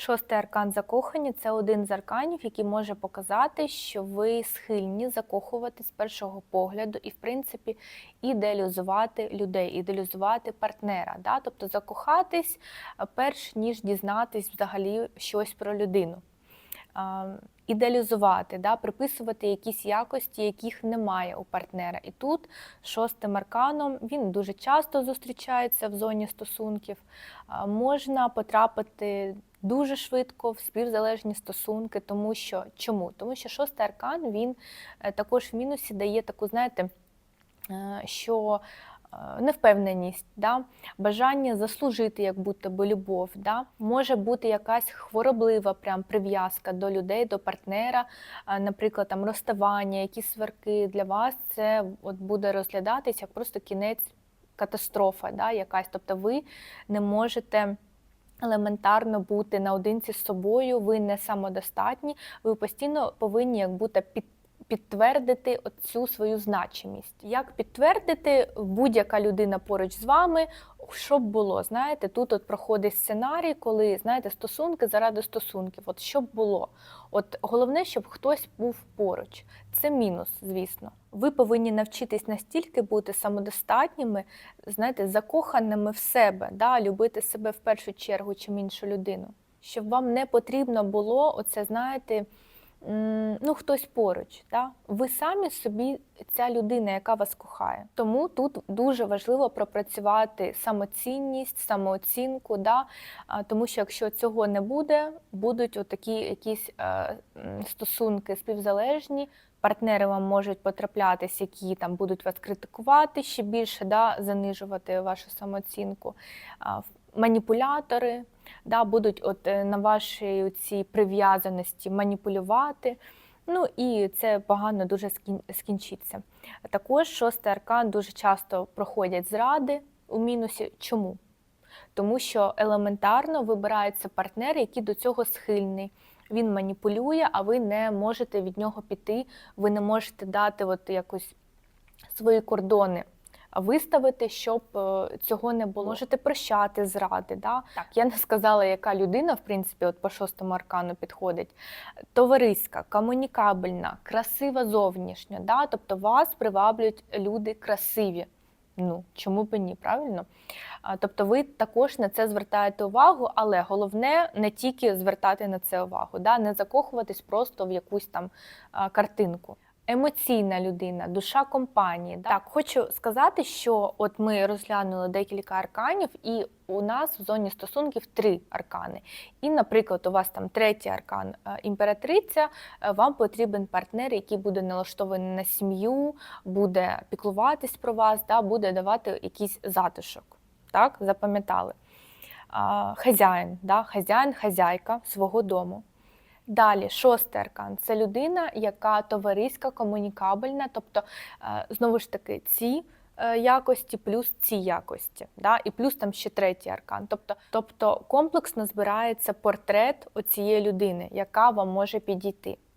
Шостий аркан закохання це один з арканів, який може показати, що ви схильні закохувати з першого погляду і, в принципі, ідеалізувати людей, ідеалізувати партнера. Да? Тобто закохатись перш ніж дізнатись взагалі щось про людину. Ідеалізувати, да, приписувати якісь якості, яких немає у партнера. І тут шостим арканом він дуже часто зустрічається в зоні стосунків. Можна потрапити дуже швидко в співзалежні стосунки, тому що чому? Тому що шостий аркан він е, також в мінусі дає таку, знаєте, е, що невпевненість, да? бажання заслужити, як будто би любов. Да? Може бути якась хвороблива прям прив'язка до людей, до партнера, наприклад, там розставання, якісь сварки для вас це от буде розглядатись як просто кінець катастрофа, да? якась. Тобто ви не можете. Елементарно бути наодинці з собою, ви не самодостатні, ви постійно повинні як будто під, підтвердити цю свою значимість. Як підтвердити будь-яка людина поруч з вами, що б було? Знаєте, тут от проходить сценарій, коли знаєте, стосунки заради стосунків. От що б було? От головне, щоб хтось був поруч. Це мінус, звісно. Ви повинні навчитись настільки бути самодостатніми, знаєте, закоханими в себе, да? любити себе в першу чергу, чим іншу людину. Щоб вам не потрібно було оце, знаєте, ну, хтось поруч. Да? Ви самі собі ця людина, яка вас кохає. Тому тут дуже важливо пропрацювати самоцінність, самооцінку, да? тому що якщо цього не буде, будуть отакі якісь е, стосунки співзалежні. Партнери вам можуть потраплятись, які там будуть вас критикувати ще більше, да, занижувати вашу самооцінку. Маніпулятори да, будуть от е, на вашій цій прив'язаності маніпулювати. Ну і це погано дуже скін- скінчиться. Також шостий аркан дуже часто проходять зради у мінусі. Чому? Тому що елементарно вибирається партнер, який до цього схильний. Він маніпулює, а ви не можете від нього піти, ви не можете дати от якось свої кордони виставити, щоб е, цього не було. Можете прощати зради. Да? Так, я не сказала, яка людина, в принципі, от по шостому аркану підходить. Товариська, комунікабельна, красива зовнішньо. Да? Тобто вас приваблюють люди красиві. Ну, чому б і ні, правильно? А, Тобто ви також на це звертаєте увагу, але головне не тільки звертати на це увагу, да? не закохуватись просто в якусь там картинку. Емоційна людина, душа компанії. Так, хочу сказати, що от ми розглянули декілька арканів, і у нас в зоні стосунків три аркани. І, наприклад, у вас там третій аркан е, імператриця, е, вам потрібен партнер, який буде налаштований на сім'ю, буде піклуватись про вас, да? буде давати якийсь затишок. Так, запам'ятали. Хазяїн, да? хазяїн, хазяйка свого дому. Далі, шостий аркан це людина, яка товариська, комунікабельна, тобто, е, знову ж таки, ці е, якості плюс ці якості, да? і плюс там ще третій аркан. Тобто, тобто комплексно збирається портрет оцієї людини, яка вам може підійти.